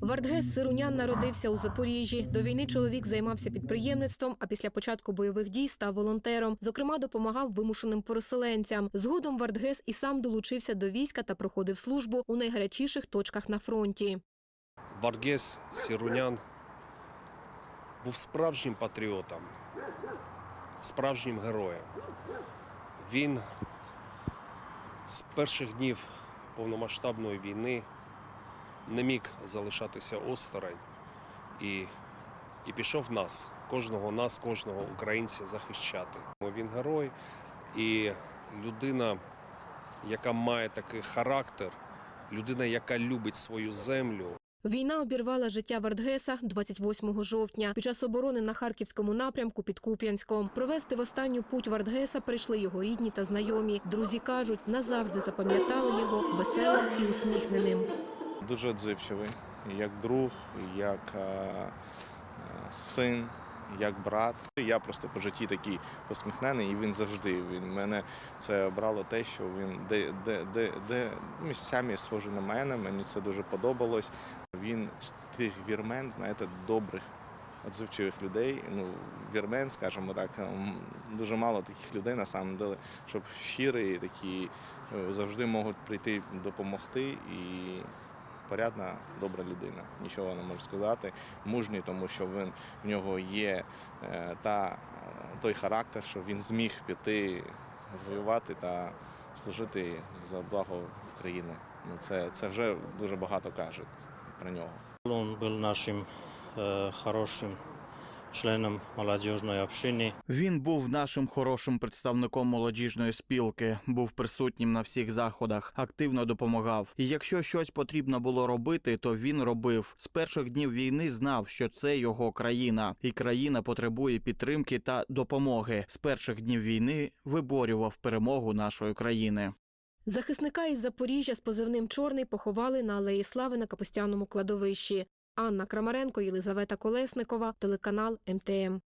Вардгес Сирунян народився у Запоріжжі. До війни чоловік займався підприємництвом, а після початку бойових дій став волонтером. Зокрема, допомагав вимушеним переселенцям. Згодом Вардгес і сам долучився до війська та проходив службу у найгарячіших точках на фронті. Варгес Сірунян був справжнім патріотом, справжнім героєм. Він з перших днів повномасштабної війни не міг залишатися осторонь і, і пішов нас, кожного нас, кожного українця захищати. Він герой і людина, яка має такий характер, людина, яка любить свою землю. Війна обірвала життя Вардгеса 28 жовтня під час оборони на харківському напрямку під Куп'янськом. Провести в останню путь Вардгеса прийшли його рідні та знайомі. Друзі кажуть, назавжди запам'ятали його веселим і усміхненим. Дуже відзивчивий, як друг, як е, син, як брат. Я просто по житті такий посміхнений, і він завжди. Він мене це обрало те, що він де, де, де, де місцями схожий на мене. Мені це дуже подобалось. Він з тих вірмен, знаєте, добрих. Отзивчивих людей, ну вірмен, скажімо так, дуже мало таких людей на самом деле, щоб щирі, такі е, завжди можуть прийти допомогти і порядна, добра людина. Нічого не можу сказати. Мужній, тому що він в нього є е, та е, той характер, що він зміг піти воювати та служити за благо України. Ну це, це вже дуже багато кажуть про нього. Він був нашим е, хорошим членом молодежной общины. Він був нашим хорошим представником молодіжної спілки, був присутнім на всіх заходах, активно допомагав. І якщо щось потрібно було робити, то він робив. З перших днів війни знав, що це його країна, і країна потребує підтримки та допомоги. З перших днів війни виборював перемогу нашої країни. Захисника із Запоріжжя з позивним Чорний поховали на Алеї Слави на Капустяному кладовищі. Анна Крамаренко, Єлизавета Колесникова, телеканал МТМ.